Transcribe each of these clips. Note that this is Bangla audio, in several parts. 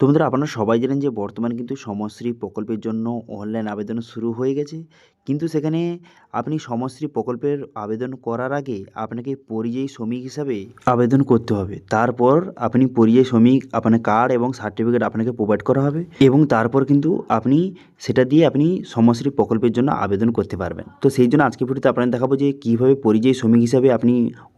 তো আপনারা সবাই জানেন যে বর্তমানে কিন্তু সমশ্রী প্রকল্পের জন্য অনলাইন আবেদন শুরু হয়ে গেছে। কিন্তু সেখানে আপনি সমশ্রী প্রকল্পের আবেদন করার আগে আপনাকে পরিযায়ী শ্রমিক হিসাবে আবেদন করতে হবে। তারপর আপনি পরিযায়ী শ্রমিক, আপনার কার্ড এবং সার্টিফিকেট আপনাকে প্রোভাইড করা হবে এবং তারপর কিন্তু আপনি সেটা দিয়ে আপনি সমশ্রী প্রকল্পের জন্য আবেদন করতে পারবেন। তো সেই জন্য আজকে ভিডিওতে আপনাদের দেখাবো যে কীভাবে পরিযায়ী শ্রমিক হিসাবে আপনি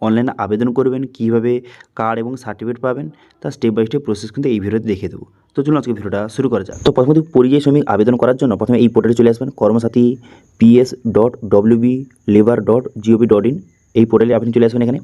অনলাইনে আবেদন করবেন, কীভাবে কার্ড এবং সার্টিফিকেট পাবেন। তার স্টেপ বাই স্টেপ প্রসেস কিন্তু এই ভিডিওতে দেখে দেবো। তো চলুন আজকে ভিডিওটা শুরু করা যাক। তো প্রথমত পরিযায়ী শ্রমিক আবেদন করার জন্য প্রথমে এই পোর্টালে চলে আসবেন, Karmasathi PS dot WB labour dot GOB dot in এই পোর্টালে আপনি চলে আসবেন এখানে।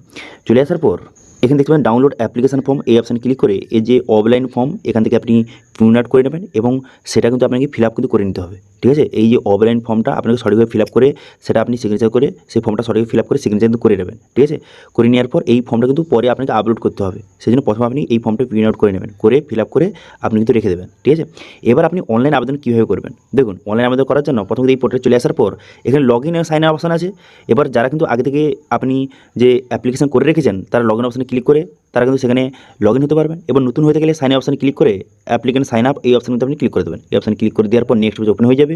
চলে আসার পর এখানে দেখতে পাবেন ডাউনলোড অ্যাপ্লিকেশন ফর্ম এই অপশানে ক্লিক করে এই যে অফলাইন ফর্ম এখান থেকে আপনি প্রিন্ট আউট করে নেবেন এবং সেটা কিন্তু আপনাকে ফিল আপ কিন্তু করে নিতে হবে, ঠিক আছে? এই যে অফলাইন ফর্মটা আপনাকে সঠিকভাবে ফিল আপ করে সেটা আপনি সিগনেচার করে সেই ফর্মটা সঠিকভাবে ফিল আপ করে সিগনেচার কিন্তু করে নেবেন, ঠিক আছে? করে নেওয়ার পর এই ফর্মটা কিন্তু পরে আপনাকে আপলোড করতে হবে সেই জন্য প্রথমে আপনি এই ফর্মটা প্রিন্ট আউট করে নেবেন, করে ফিল আপ করে আপনি কিন্তু রেখে দেবেন, ঠিক আছে? এবার আপনি অনলাইন আবেদন কীভাবে করবেন? দেখুন অনলাইন আবেদন করার জন্য প্রথমে এই পোর্টালে চলে আসার পর এখানে log in sign up option আছে, এবার যারা কিন্তু আগে থেকে আপনি যে অ্যাপ্লিকেশন করে রেখেছেন, তারা লগ ইন অপশানে ক্লিক করে তারা কিন্তু সেখানে লগ ইন হতে পারবেন এবং নতুন হতে গেলে সাইন অপশানে ক্লিক করে অ্যাপ্লিকেন্ট সাইন আপ এই অপশানে কিন্তু আপনি ক্লিক করে দেবেন। এই অপশানে ক্লিক করে দেওয়ার পর নেক্সট পেজ ওপেন হয়ে যাবে।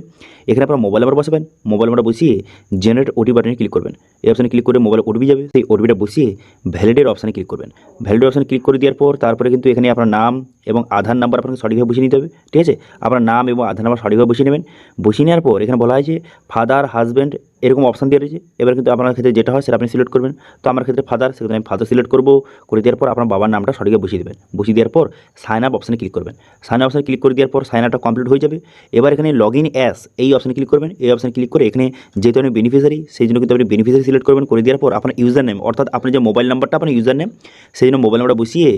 এখানে আপনার মোবাইল নাম্বার বসাবেন। মোবাইল নাম্বার বসিয়ে জেনারেট ওটি বাটনে ক্লিক করবেন। এই অপশানে ক্লিক করে মোবাইল ওটিপি যাবে। সেই ওটিপিটা বসিয়ে ভ্যালিডের অপশানে ক্লিক করবেন। ভ্যালিডের অপশানে ক্লিক করে দেওয়ার পর তারপরে কিন্তু এখানে আপনার নাম এবং আধার নাম্বার আপনাকে সঠিকভাবে বসিয়ে নিতে হবে। ঠিক আছে? আপনার নাম এবং আধার নাম্বার সঠিকভাবে বসিয়ে নেবেন। বসিয়ে নেওয়ার পর এখানে বলা হয়েছে ফাদার হাজব্যান্ড এরকম অপশান দেওয়া রয়েছে। এবার কিন্তু আপনার ক্ষেত্রে যেটা হয়, সেটা আপনি সিলেক্ট করবেন। তো আমার ক্ষেত্রে ফাদার সেক্ষেত্রে আমি ফাদার সিলেক্ট করব। করে দেওয়ার পর আপনার বাবার নামটা সঠিকভাবে বসিয়ে দেবেন। বসিয়ে দেওয়ার পর সাইন আপ অপশানে ক্লিক করবেন। সাইন আপ অপশানে ক্লিক করে দেওয়ার পর সাইন আপটা কমপ্লিট হয়ে যাবে। এবার এখানে লগ ইন অ্যাস এই অপশানে ক্লিক করবেন। এই অপশানে ক্লিক করে এখানে যেহেতু আপনি বেনিফিশিয়ারি সেই জন্য কিন্তু আপনি বেনিফিশিয়ারি সিলেক্ট করবেন। করে দেওয়ার পর আপনার ইউজার নেম অর্থাৎ আপনার যে মোবাইল নাম্বারটা আপনার ইউজার নেম সেই জন্য মোবাইল নাম্বারটা বসিয়ে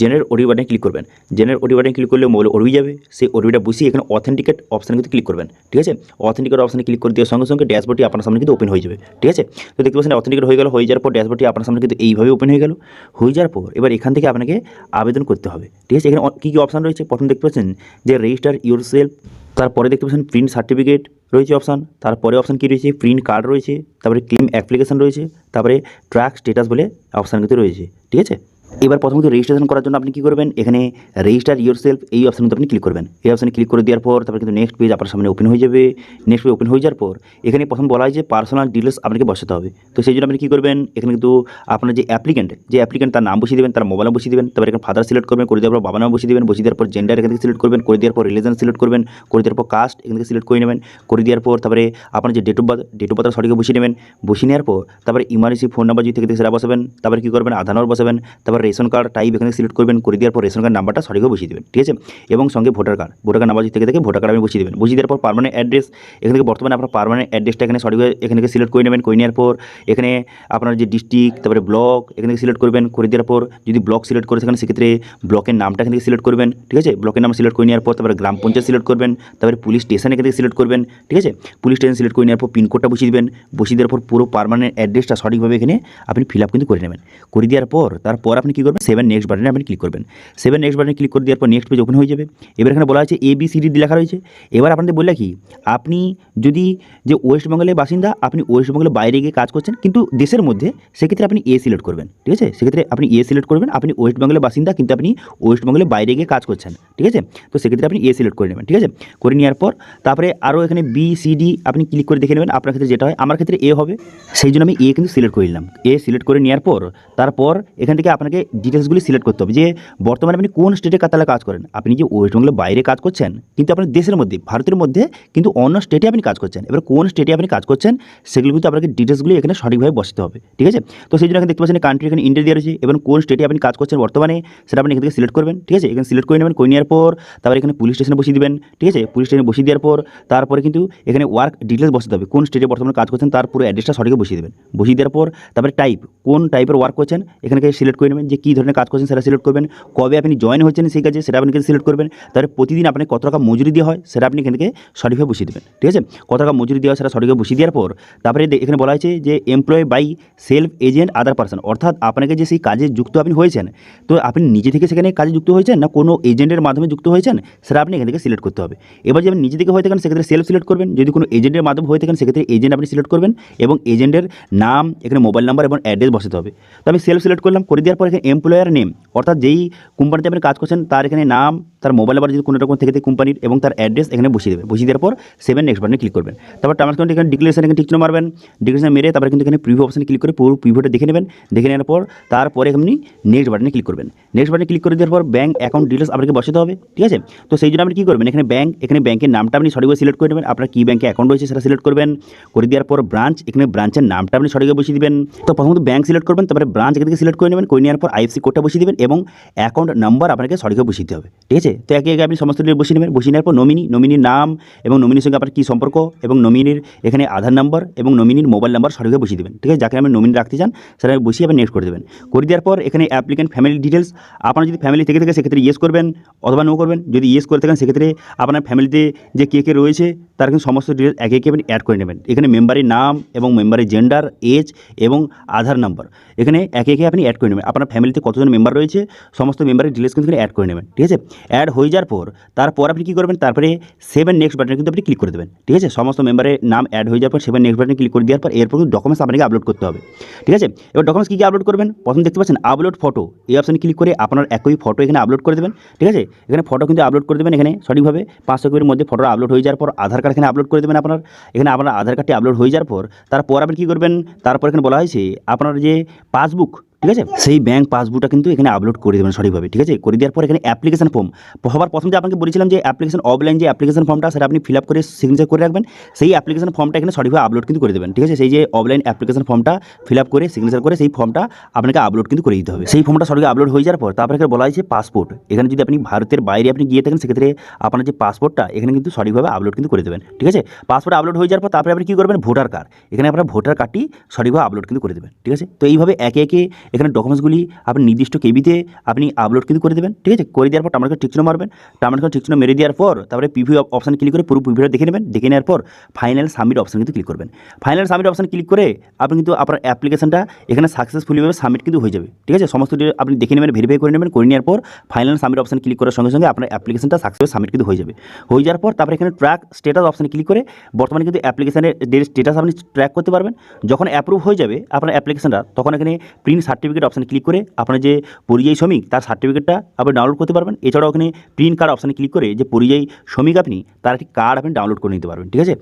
জেনারেল ওটি বাটনে ক্লিক করবেন। জেনারেল ওটি বাটনে ক্লিক করলে মোবাইল ওটিপি যাবে। সেই ওটিপিটা বসিয়ে এখানে অথেন্টিকেট অপশানে কিন্তু ক্লিক করবেন। ঠিক আছে? অথেন্টিকেট অপশানে ক্লিক করে দেওয়ার সঙ্গে সঙ্গে ড্যাশবোর্ডটি আপনার সামনে কিন্তু ওপেন হয়ে যাবে, ঠিক আছে? তো দেখতে পাচ্ছেন অথেন্টিকেট হয়ে গেল, হয়ে যাওয়ার পর ড্যাশবোর্ডটি আপনার সামনে কিন্তু এইভাবে ওপেন হয়ে গেল। হয়ে যাওয়ার পর এবার এখান থেকে আপনাকে আবেদন করতে হবে, ঠিক আছে? এখানে কী কী অপশান রয়েছে? প্রথম দেখতে পাচ্ছেন যে রেজিস্টার ইউর সেলফ তারপরে দেখতে পাচ্ছেন প্রিন্ট সার্টিফিকেট রয়েছে অপশান তারপরে অপশান কী রয়েছে? প্রিন্ট কার্ড রয়েছে, তারপরে ক্লেম অ্যাপ্লিকেশন রয়েছে, তারপরে ট্র্যাক স্টেটাস বলে অপশান কিন্তু রয়েছে, ঠিক আছে? এবার প্রথমত রেজিস্ট্রেশন করার জন্য আপনি কী করবেন? এখানে রেজিস্টার ইউর সেলফ এই অপশানে কিন্তু আপনি ক্লিক করবেন। এই অপশানে ক্লিক করে দেওয়ার পর তারপর কিন্তু নেক্সট পেজ আপনার সামনে ওপেন হয়ে যাবে। নেক্সট পেজ ওপেন হয়ে যাওয়ার পর এখানে প্রথম বলা হয় যে পার্সোনাল ডিটেলস আপনাকে বসাতে হবে। তো সেই জন্য আপনি কী করবেন? এখানে কিন্তু আপনার যে অ্যাপ্লিকেন্ট যে অ্যাপ্লিকেন্ট তার নাম বসিয়ে দেবেন, তার মোবাইল নাম্বার বসিয়ে দেবেন, তারপরে এখানে ফাদার সিলেক্ট করবেন, করে দেওয়ার পর বাবা নাম বসিয়ে দেবেন, বসিয়ে দেওয়ার পর জেন্ডার এখান থেকে সিলেক্ট করবেন, করে দেওয়ার পর রিলিজন সিলেক্ট করবেন, করে দেওয়ার পর কাস্ট এখান থেকে সিলেক্ট করে নেবেন, করে দেওয়ার পর তারপরে আপনার যে date of birth date of birth সঠিক বসিয়ে নেবেন। বসিয়ে নেওয়ার পর তারপরে ইমার্জেন্সি ফোন নাম্বার যদি থেকে সেটা বসাবেন, তারপরে কী করবেন? আধার নাম্বার বসাবেন, তারপর রেশন কার্ড টাইপ এখানে সিলেক্ট করবেন, করে দেওয়ার পর রেশন কার্ড নাম্বারটা সঠিকভাবে বসিয়ে দেবেন, ঠিক আছে? এবং সঙ্গে voter card voter card number থেকে থাকে ভোটার কার্ড আপনি বসিয়ে দেবেন। বসিয়ে দেওয়ার পর পারমানেন্ট অ্যাড্রেস এখান থেকে বর্তমানে আপনার পারমানেন্ট অ্যাড্রেসটা এখানে সঠিকভাবে, এখান সিলেক্ট করে নেবেন, করে নেওয়ার পর এখানে আপনার যে ডিস্ট্রিক্ট তারপরে ব্লক এখান সিলেক্ট করবেন, করে দেওয়ার পর যদি ব্লক সিলেক্ট করে থাকেন সেক্ষেত্রে ব্লকের নামটা এখান থেকে সিলেক্ট করবেন, ঠিক আছে? ব্লকের নাম সিলেক্ট করে নেওয়ার পর তারপরে গ্রাম পঞ্চায়েত সিলেক্ট করবেন, তারপরে পুলিশ স্টেশন এখান থেকে সিলেক্ট করবেন, ঠিক আছে? পুলিশ স্টেশন সিলেক্ট করে নেওয়ার পর পিনকোডটা বসিয়ে দেবেন, বসিয়ে দেওয়ার পর পুরো পারমানেন্ট অ্যাড্রেসটা সঠিকভাবে এখানে আপনি ফিল আপ কিন্তু করে নেবেন। করে দেওয়ার পর, তারপর আপনি কী করবেন? সেভেন নেক্সট বাটনে আপনি ক্লিক করবেন। সেভেন নেক্সট বাটনে ক্লিক করে দেওয়ার পর নেক্সট পেজ ওপেন হয়ে যাবে। এবার এখানে বলা হয়েছে এ বি সি ডি লেখা রয়েছে। এবার আপনাদের বললে কি, আপনি যদি যে ওয়েস্ট বেঙ্গলের বাসিন্দা, আপনি ওয়েস্ট বেঙ্গলের বাইরে গিয়ে কাজ করছেন, কিন্তু দেশের মধ্যে সেক্ষেত্রে আপনি এ সিলেক্ট করবেন। ঠিক আছে? সেক্ষেত্রে আপনি এ সিলেক্ট করবেন, আপনি ওয়েস্ট বেঙ্গলের বাসিন্দা, কিন্তু আপনি ওয়েস্ট বেঙ্গলের বাইরে গিয়ে কাজ করছেন। ঠিক আছে? তো সেক্ষেত্রে আপনি এ সিলেক্ট করে নেবেন। ঠিক আছে? করে নেওয়ার পর, তারপরে আরও এখানে বি সি ডি আপনি ক্লিক করে দেখে নেবেন, আপনার ক্ষেত্রে যেটা হয়, আমার ক্ষেত্রে এ হবে। সেই জন্য আমি এ কিন্তু সিলেক্ট করে নিলাম। এ সিলেক্ট করে নেওয়ার পর, তারপর এখান থেকে আপনাকে ডিটেলসগুলি সিলেক্ট করতে হবে যে বর্তমানে আপনি কোন স্টেটে তাহলে কাজ করেন। আপনি যে ওয়েস্ট বেঙ্গলের বাইরে কাজ করছেন, কিন্তু আপনার দেশের মধ্যে, ভারতের মধ্যে, কিন্তু অন্য স্টেটে আপনি কাজ করছেন। এবার কোন স্টেটে আপনি কাজ করছেন, সেগুলো কিন্তু আপনাকে ডিটেলসগুলি এখানে সঠিকভাবে বসাতে হবে, ঠিক আছে? তো সেই জন্য দেখতে পাচ্ছেন কান্ট্রি এখানে ইন্ডিয়া দিয়ে রয়েছে, এবং কোন স্টেটে আপনি কাজ করছেন বর্তমানে, সেটা আপনি এখান থেকে সিলেক্ট করবেন, ঠিক আছে? এখানে সিলেক্ট করে নেবেন, করে নেওয়ার পর তারপরে এখানে পুলিশ স্টেশনে বসিয়ে দেবেন, ঠিক আছে? পুলিশ স্টেশনে বসিয়ে দেওয়ার পর তারপরে কিন্তু এখানে ওয়ার্ক ডিটেলস বসাতে হবে, কোন স্টেটে বর্তমানে কাজ করছেন, তার পুরো অ্যাড্রেসটা সঠিকভাবে বসিয়ে দেবেন। বসিয়ে দেওয়ার পর তারপরে টাইপ কোন টাইপের ওয়ার্ক করছেন, এখানে সিলেক্ট করে নেবেন যে কী ধরনের কাজ করছেন সেটা সিলেক্ট করবেন। কবে আপনি জয়েন হচ্ছেন সেই কাজে সেটা আপনি সিলেক্ট করবেন। তারপরে প্রতিদিন আপনাকে কত টাকা মজুরি দেওয়া হয় সেটা আপনি এখান সঠিকভাবে বসিয়ে দেবেন। ঠিক আছে? কত টাকা মজুরি দেওয়া হয় সেটা সঠিকভাবে বসিয়ে দেওয়ার পর তারপরে এখানে বলা হয়েছে যে employ by self agent other person অর্থাৎ আপনাকে যে সেই কাজে যুক্ত আপনি হয়েছেন, তো আপনি নিজে থেকে সেখানে কাজে যুক্ত হয়েছেন না কোনো এজেন্টের মাধ্যমে যুক্ত হয়েছেন, সেটা আপনি এখান থেকে সিলেক্ট করতে হবে। এবার যদি আপনি নিজে থেকে হয়ে থাকেন, সেক্ষেত্রে সেলফ সিলেক্ট করবেন। যদি কোনো এজেন্টের মাধ্যমে হয়ে থাকেন, সেক্ষেত্রে এজেন্ট আপনি সিলেক্ট করবেন এবং এজেন্টের নাম, এখানে মোবাইল নাম্বার এবং অ্যাড্রেস বসাতে হবে। তো আমি সেলফ সিলেক্ট করলাম, করে দেওয়ার পর এখানে এমপ্লয়ার নেম অর্থাৎ যেই কোম্পানিতে আপনি কাজ করছেন তার এখানে নাম তার মোবাইল নাম্বার যদি কোনো রকম থেকে কোম্পানির এবং তার অ্যাড্রেস এখানে বসিয়ে দেবে। বসিয়ে দেওয়ার পর সেভেন নেক্সট বাটনে ক্লিক করবেন। তারপর অ্যাকাউন্ট এখানে ডিক্লেরেশন এখানে টিকচিহ্ন মারবেন। ডিক্লেরেশন মেরে তারপরে কিন্তু এখানে প্রিভিউ অপশনে ক্লিক করে পুরো প্রিভিউটা দেখে নেবেন। দেখে নেওয়ার পর তারপরে আপনি নেক্সট বাটনে ক্লিক করবেন। নেক্সট বাটনে ক্লিক করে দেওয়ার পর ব্যাঙ্ক অ্যাকাউন্ট ডিটেলস আপনাকে বসাতে হবে, ঠিক আছে? তো সেই জন্য আপনি কী করবেন? এখানে ব্যাঙ্ক এখানে ব্যাঙ্কের নামটা আপনি সঠিকভাবে সিলেক্ট করে নেবেন। আপনার কী ব্যাঙ্কে অ্যাকাউন্ট রয়েছে সেটা সিলেক্ট করবেন। করে দেওয়ার পর ব্রাঞ্চ এখানে ব্রাঞ্চের নামটা আপনি সঠিকভাবে বসিয়ে দেবেন। তো প্রথমত ব্যাঙ্ক সিলেক্ট করবেন, তারপরে ব্রাঞ্চ এখান থেকে সিলেক্ট করে নেবেন। করে নেওয়ার পর আইএফসি কোডটা বসিয়ে দেবেন এবং অ্যাকাউন্ট নাম্বার আপনাকে সঠিকভাবে বসিয়ে দিতে হবে, ঠিক আছে? তো একে একে আপনি সমস্ত ডিটেল বসিয়ে নেবেন। বসিয়ে নেওয়ার পর নমিনি নমিনির নাম এবং নমিনির সঙ্গে আপনার কী সম্পর্ক এবং নমিনির এখানে আধার নাম্বার এবং নমিনির মোবাইল নাম্বার সঠিকভাবে বসিয়ে দেবেন। ঠিক আছে? যাকে আপনি নমিনি রাখতে চান, সেটা বসিয়ে আপনি নেক্সট করে দেবেন। করে দেওয়ার পর এখানে অ্যাপ্লিকেন্ট ফ্যামিলি ডিটেলস আপনার যদি ফ্যামিলি থেকে থাকে, সেক্ষেত্রে ইয়েস করবেন অথবা নো করবেন। যদি ইয়েস করে থাকেন, সেক্ষেত্রে আপনার ফ্যামিলিতে যে কে কে রয়েছে, তার কিন্তু সমস্ত ডিটেলস একে একে আপনি অ্যাড করে নেবেন। এখানে মেম্বারের নাম এবং মেম্বারের জেন্ডার এজ এবং আধার নাম্বার এখানে একে একে আপনি অ্যাড করে নেবেন। আপনার ফ্যামিলিতে কতজন মেম্বার রয়েছে, সমস্ত মেম্বারের ডিটেলস কিন্তু অ্যাড করে নেবেন। ঠিক আছে? অ্যাড হয়ে যাওয়ার পর, তারপর আপনি কী করবেন? তারপরে সেভেন নেক্সট বাটনে কিন্তু আপনি ক্লিক করে দেবেন। ঠিক আছে? সমস্ত মেম্বারের নাম অ্যাড হয়ে যাওয়ার পর সেভেন নেক্সট বাটনে ক্লিক করে দেওয়ার পর এরপর কিন্তু ডকুমেন্টস আপনাকে আপলোড করতে হবে। ঠিক আছে? এবার ডকুমেন্টস কী কী আপলোড করবেন? প্রথম দেখতে পাচ্ছেন আপলোড ফটো এই অপশানে ক্লিক করে আপনার একই ফটো এখানে আপলোড করে দেবেন। ঠিক আছে? এখানে ফটো কিন্তু আপলোড করে দেবেন এখানে সঠিকভাবে। পাঁচশো কপির মধ্যে ফটো আপলোড হয়ে যাওয়ার পর আধার কার্ড এখানে আপলোড করে দেবেন আপনার। এখানে আপনার আধার কার্ডটি আপলোড হয়ে যাওয়ার পর, তারপর আপনি কী করবেন? তারপর এখানে বলা হয়েছে আপনার যে পাসবুক ঠিক আছে? সেই ব্যাঙ্ক পাসবুকটা কিন্তু এখানে আপলোড করে দেবেন সঠিকভাবে, ঠিক আছে? করে দেওয়ার পর এখানে অ্যাপ্লিকেশন ফর্ম হবার প্রথম যে আপনাকে বলেছিলাম যে অ্যাপ্লিকেশন অফলাইন যে অ্যাপ্লিকেশন ফর্মটা সেটা আপনি ফিল আপ করে সিগনেচার করে রাখবেন। সেই অ্যাপ্লিকেশন ফর্মটা এখানে সঠিকভাবে আপলোড কিন্তু করে দেবেন, ঠিক আছে? সেই যে অফলাইন অ্যাপ্লিকেশন ফর্মটা ফিল আপ করে সিগনেচার করে সেই ফর্মটা আপনাকে আপলোড কিন্তু করে দিতে হবে। সেই ফর্মটা সঠিক আপলোড হয়ে যাওয়ার পর তারপরে এখানে বলা হয়েছে পাসপোর্ট এখানে যদি আপনি ভারতের বাইরে আপনি গিয়ে থাকেন, সেক্ষেত্রে আপনার যে পাসপোর্টটা এখানে কিন্তু সঠিকভাবে আপলোড কিন্তু করে দেবেন, ঠিক আছে? পাসপোর্ট আপলোড হয়ে যাওয়ার পর তারপরে আপনি কী করবেন? ভোটার কার্ড এখানে আপনার ভোটার কার্ডটি সঠিকভাবে আপলোড কিন্তু করে দেবেন, ঠিক আছে? তো এইভাবে একে একে এখানে ডকুমেন্টসগুলি আপনি নির্দিষ্ট কেবিতে আপনি আপলোড কিন্তু করে দেবেন, ঠিক আছে? করে দেওয়ার পর টামার ঠিক চিহ্ন মারবেন টামার ঠিক চিহ্ন মেরে দেওয়ার পর তারপরে পিভি অপশান ক্লিক করে পুরো পিভিটা দেখে নেবেন, দেখে নেওয়ার পর ফাইনাল সাবমিট অপশান কিন্তু ক্লিক করবেন। ফাইনাল সাবমিট অপশান ক্লিক করে আপনি কিন্তু আপনার অ্যাপ্লিকেশনটা এখানে সাকসেসফুলিভাবে সাবমিট কিন্তু হয়ে যাবে, ঠিক আছে? সমস্ত আপনি দেখে নেবেন ভেরিফাই করে নেবেন, করে নেওয়ার পর ফাইনাল সাবমিট অপশান ক্লিক করার সঙ্গে সঙ্গে আপনার অ্যাপ্লিকেশনটা সাকসেসফুল সাবমিট কিন্তু হয়ে যাবে। হয়ে যাওয়ার পর তারপরে এখানে ট্র্যাক স্টেটাস অপশানে ক্লিক করে বর্তমানে কিন্তু অ্যাপ্লিকেশনের স্টেটাস আপনি ট্র্যাক করতে পারবেন। যখন অ্যাপ্রুভ হয়ে যাবে আপনার অ্যাপ্লিকেশনটা তখন এখানে প্রিন্ট সার্টিফিকেট অপশানে ক্লিক করে আপনার যে পরিযায়ী শ্রমিক, তার সার্টিফিকেটটা আপনি ডাউনলোড করতে পারবেন। এছাড়াও ওখানে প্রিন্ট কার্ড অপশানে ক্লিক করে যে পরিযায়ী শ্রমিক আপনি, তার একটি কার্ড আপনি ডাউনলোড করে নিতে পারবেন, ঠিক আছে?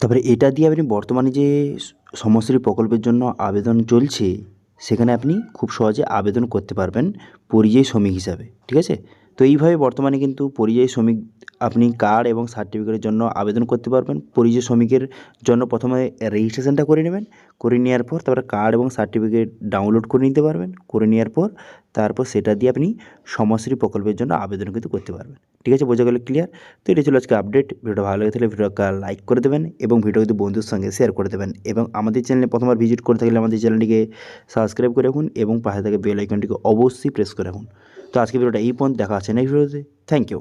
তারপরে এটা দিয়ে আপনি বর্তমানে যে সমশ্রী প্রকল্পের জন্য আবেদন চলছে, সেখানে আপনি খুব সহজে আবেদন করতে পারবেন পরিযায়ী শ্রমিক হিসাবে, ঠিক আছে? তো এইভাবে বর্তমানে কিন্তু পরিযায়ী শ্রমিক আপনি কার্ড এবং সার্টিফিকেটের জন্য আবেদন করতে পারবেন। পরিযায়ী শ্রমিকের জন্য প্রথমে রেজিস্ট্রেশনটা করে নেবেন। করে নেওয়ার পর তারপরে কার্ড এবং সার্টিফিকেট ডাউনলোড করে নিতে পারবেন। করে নেওয়ার পর তারপর সেটা দিয়ে আপনি সমশ্রী প্রকল্পের জন্য আবেদন কিন্তু করতে পারবেন। ঠিক আছে? বোঝা গেল ক্লিয়ার তো এটা ছিল আজকে আপডেট ভিডিওটা ভালো লাগে তাহলে ভিডিওটা লাইক করে দেবেন এবং ভিডিও কিন্তু বন্ধুর সঙ্গে শেয়ার করে দেবেন এবং আমাদের চ্যানেলে প্রথমবার ভিজিট করে থাকলে আমাদের চ্যানেলটিকে সাবস্ক্রাইব করে রাখুন এবং পাশে থাকা বেল আইকনটিকে অবশ্যই প্রেস করে রাখুন। তো আজকে ভিডিওটা এই পর্যন্ত দেখা আছে নেক্সট ভিডিওতে। Thank you